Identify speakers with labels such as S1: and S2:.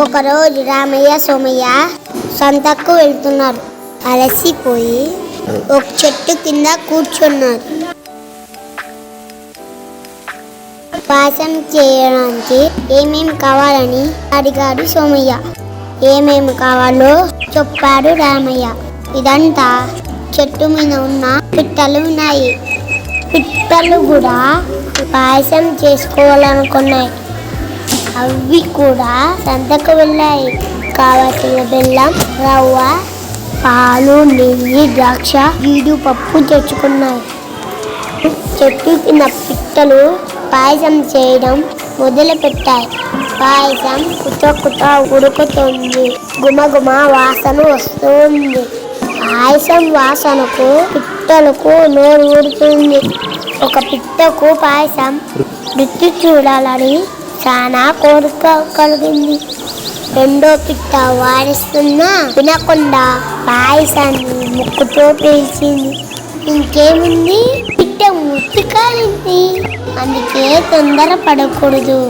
S1: ఒకరోజు రామయ్య సోమయ్య సంతకు వెళ్తున్నారు. అలసిపోయి ఒక చెట్టు కింద కూర్చున్నారు. పాసం చేయడానికి ఏమేమి కావాలని అడిగాడు సోమయ్య. ఏమేమి కావాలో చెప్పాడు రామయ్య. ఇదంతా చెట్టు మీద ఉన్న పిట్టలు ఉన్నాయి. పిట్టలు కూడా పాయసం చేసుకోవాలనుకున్నాయి. అవి కూడా సంతకు వెళ్ళాయి. కావలసిన బెల్లం రవ్వ పాలు నెయ్యి ద్రాక్ష జీడిపప్పు తెచ్చుకున్నాయి. చెట్టు కింద పిట్టలు పాయసం చేయడం మొదలు పెట్టాయి పాయసం కుత కుత ఉడుకుతుంది. గుమగుమ వాసన వస్తుంది. పాయసం వాసనకు పిట్టలకు నోరు ఊడుతుంది ఒక పిట్టకు పాయసం రుచి చూడాలని చాలా కోరిక కలిగింది. రెండో పిట్ట వారిస్తున్నా వినకుండా పాయసాన్ని ముక్కుతో పీల్చింది. ఇంకేముంది? పిట్ట ముత్తి కాలింది అందుకే తొందర పడకూడదు